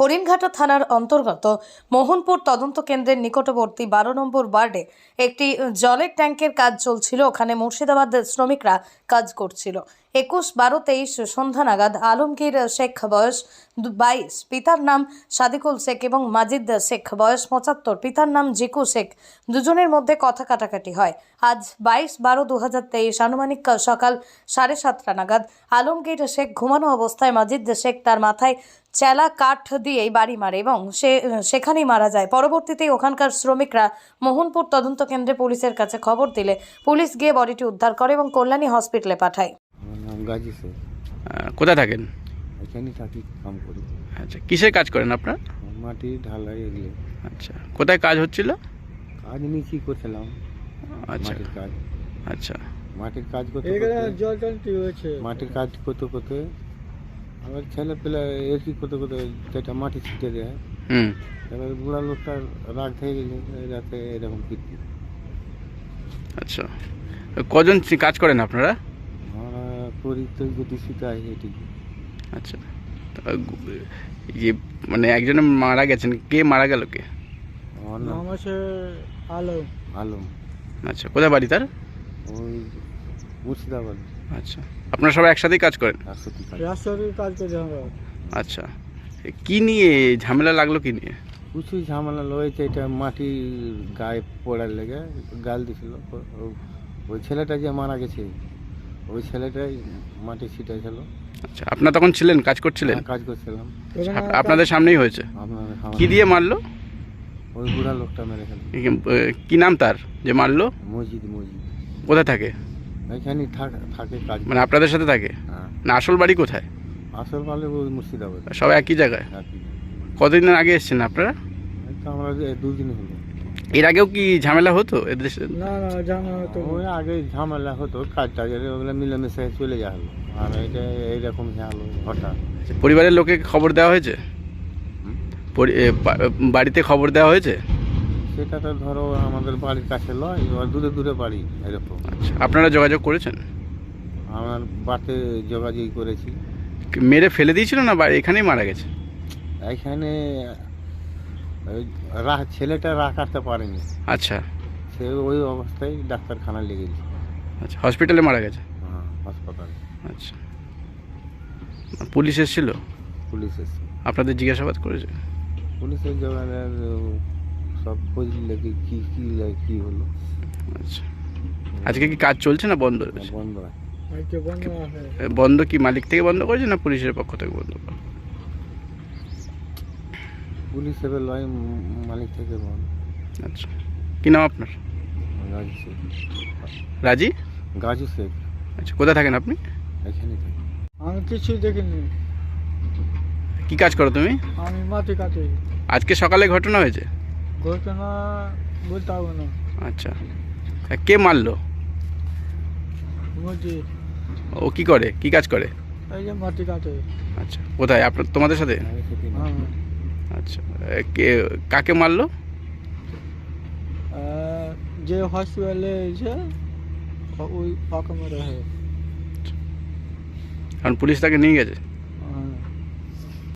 হরিণঘাটা থানার অন্তর্গত মোহনপুর তদন্ত কেন্দ্রের নিকটবর্তী বারো নম্বর ওয়ার্ডে একটি জলের ট্যাঙ্কের কাজ চলছিল। ওখানে মুর্শিদাবাদের শ্রমিকরা কাজ করছিল। একুশ বারো তেইশ সন্ধ্যা নাগাদ আলমগীর শেখ বয়স বাইশ, পিতার নাম সাদিকুল শেখ এবং মাজিদ শেখ বয়স পঁচাত্তর, পিতার নাম জিকু শেখ। দুজনের মধ্যে কথা কাটাকাটি হয়। আজ বাইশ বারো দু হাজার তেইশ আনুমানিক সকাল সাড়ে সাতটা নাগাদ আলমগীর শেখ ঘুমানো অবস্থায় মাজিদ শেখ তার মাথায় চেলা কাঠ দিয়েই বাড়ি মারে এবং সে, সেখানেই মারা যায়। পরবর্তীতে ওখানকার শ্রমিকরা মোহনপুর তদন্ত কেন্দ্রে পুলিশের কাছে খবর দিলে পুলিশ গিয়ে বডিটি উদ্ধার করে এবং কল্যাণী হসপিটালে পাঠায়। গাজী আহ, কোথায় থাকেন? এখানেই থাকি কাম করি। আচ্ছা কিসের কাজ করেন আপনার? মাটি ঢালাই এগুলো। আচ্ছা কোথায় কাজ হচ্ছিল? কাজ নিচি করছিলাম? আচ্ছা মাটির কাজ। আচ্ছা। মাটির কাজ করতে জল ট্যাঙ্কি হয়েছে? মাটির কাজ করতে করতে আবার ছেলে পেলে একই করতে করতে যেটা মাটি ছিটে দেয়। হুম। এবার বুড়া লোকটার রাগ থেকে গেলে রাতে এরকম কীর্তি। আচ্ছা। কজন কাজ করেন আপনারা? আমরা করি তো যদি এটি আচ্ছা। ইয়ে মানে একজনে মারা গেছেন কে মারা গেল কে? নাম আছে আলম। আলম। আচ্ছা কোথায় বাড়ি তার? ওই মুর্শিদাবাদ। আচ্ছা। আপনারা সবাই একসাথেই কাজ করেন? রাষ্ট্রপতি কাজ করি। আমরা। আচ্ছা। কি নিয়ে ঝামেলা লাগল কি নিয়ে? প্রচুর ঝামেলা হয়েছে এটা মাটি গায়ে পড়ার লেগে গাল দিছিল। ওই ছেলেটা যে মারা গেছে ওই ছেলেটাই মাটি ছিটাইছিল। আচ্ছা আপনারা তখন ছিলেন? কাজ করছিলেন? হ্যাঁ, কাজ করছিলাম। আপ- আপনাদের সামনেই হয়েছে? আপনার কি দিয়ে মারলো? ওই বুড়া লোকটা মেরে ফেল এ, কি নাম তার যে মারলো? মসজিদ মসজিদ কোথায় থাকে? এখানে থাক- থাকে কাজ মানে আপনাদের সাথে থাকে? হ্যাঁ। না আসল বাড়ি কোথায়? আসল মালে ওই মুর্শিদাবাদ। সবাই একই জায়গায়? একই। কতদিন আগে এসেছেন আপনারা? এই তো আমরা যে দুদিন হলো। এর আগেও কি ঝামেলা হতো এদের? না না জানা তো ওই আগে ঝামেলা হতো কাজ টাজ ওগুলো মিলেমিশে চলে যা হলো। আর এটা এইরকম হলো হঠাৎ। পরিবারের লোকে খবর দেওয়া হয়েছে? বাড়িতে খবর দেওয়া হয়েছে? সেটা তো ধরো আমাদের বাড়ির কাছে লয় দূরে দূরে বাড়ি এরকম। আচ্ছা আপনারা যোগাযোগ করেছেন? আমার বাড়িতে যোগাযোগ করেছি। মেরে ফেলে দিয়েছিল না বাড়ি এখানেই মারা গেছে? এখানে ওই রা- ছেলেটা রাখাতে পারেনি। আচ্ছা। সে ওই অবস্থায় ডাক্তারখানা লেগে গেছে। আচ্ছা হসপিটালে মারা গেছে? হ্যাঁ হাসপাতালে। আচ্ছা। পুলিশ এসেছিল? পুলিশ এসে আপনাদের জিজ্ঞাসাবাদ করেছে? পুলিশের জোগাড়ের সব খোঁজ লেগে কী কী কী হলো। আচ্ছা। আজকে কি কাজ চলছে না বন্ধ বন্ধ বন্ধ আছে। বন্ধ কি মালিক থেকে বন্ধ করেছে না পুলিশের পক্ষ থেকে বন্ধ করে পুলিশ এবার লয় মালিক থেকে বন্ধ আচ্ছা। কি নাম আপনার? গাজী শেখ। রাজি? গাজী শেখ। আচ্ছা কোথায় থাকেন আপনি? এখানে থাকি। আমি কিছু দেখিনি। কি কাজ করো তুমি? আমি মাটি কাটি। আজকে সকালে ঘটনা হয়েছে? ঘটনা বলতে পারব না। আচ্ছা। তা কে মারলো? বুঝছি ও কি করে? কি কাজ করে? এই যে মাটি কাটে। আচ্ছা কোথায়? আপনার তোমাদের সাথে হ্যাঁ। কে কাকে মারলো? যে হসপিটালে এসে ওই পাকা মারা হয় কারণ পুলিশ তাকে নিয়ে গেছে?